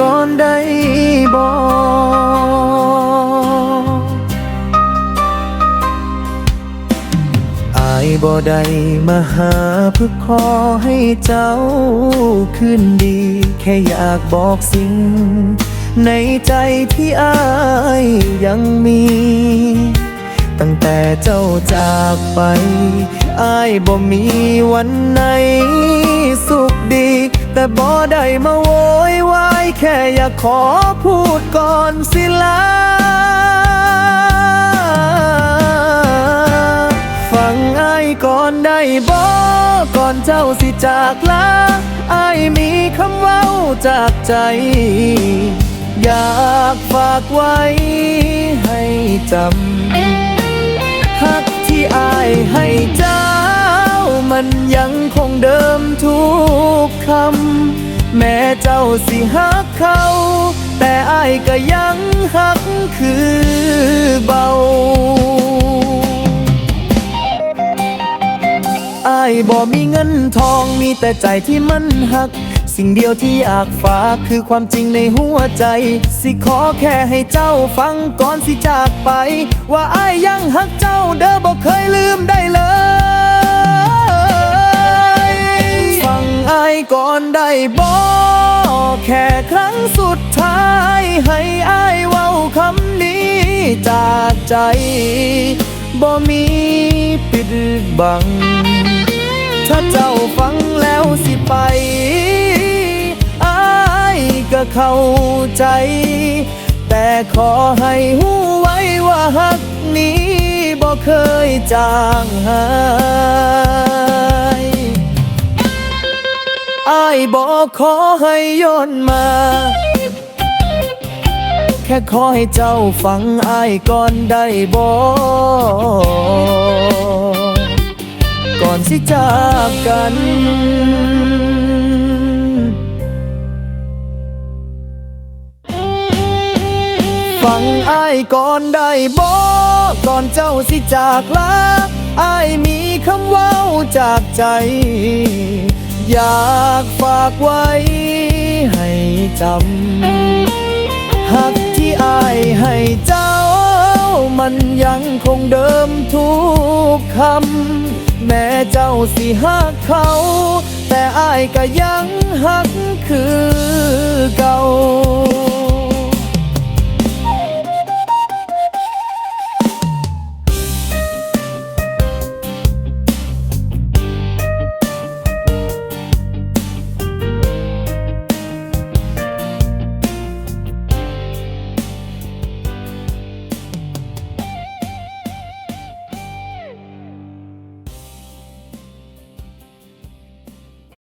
ก่อนได้บอกอายบ่ได้มาหาเพื่อขอให้เจ้าคืนดี แค่อยากบอกสิ่ง ในใจที่อายยังมี ตั้งแต่เจ้าจากไปอายบ่มีวันไหนสุขดี แต่บ่ได้มาโวยวายแค่อยากขอพูดก่อนสิลาฟังไอ้ายก่อนได้บอก่อนเจ้าสิจากลาไอ้ายมีคำเว้าจากใจ อยากฝากไว้ให้จำ คำ แม้เจ้าสิฮักเขา แต่อายก็ยังฮักคือเบาอายบ่มีเงินทองมีแต่ใจที่มันหัก สิ่งเดียวที่อยากฝากคือความจริงในหัวใจ สิขอแค่ให้เจ้าฟังก่อนสิจากไป ว่าอายยังหักเจ้าเด้อบ่เคยลืมได้ ก่อนได้บ่แค่ครั้งสุดท้าย ให้อายเว้าคำนี้ จากใจบ่มีปิดบัง ถ้าเจ้าฟังแล้วสิไปอายก็เข้าใจ แต่ขอให้หูไว้ว่าฮักนี้บ่เคยจางหาย บอกขอให้ย้อนมา แค่ขอให้เจ้าฟังอายก่อนได้บอกก่อนสิจากกันฟังอายก่อนได้บอกก่อนเจ้าสิจากลาอายมีคำเว้าจากใจ อยากฝากไว้ให้จำหักที่อายให้เจ้า มันยังคงเดิมทุกคำ แม้เจ้าสิหักเขา แต่อายก็ยังหักคือเก่า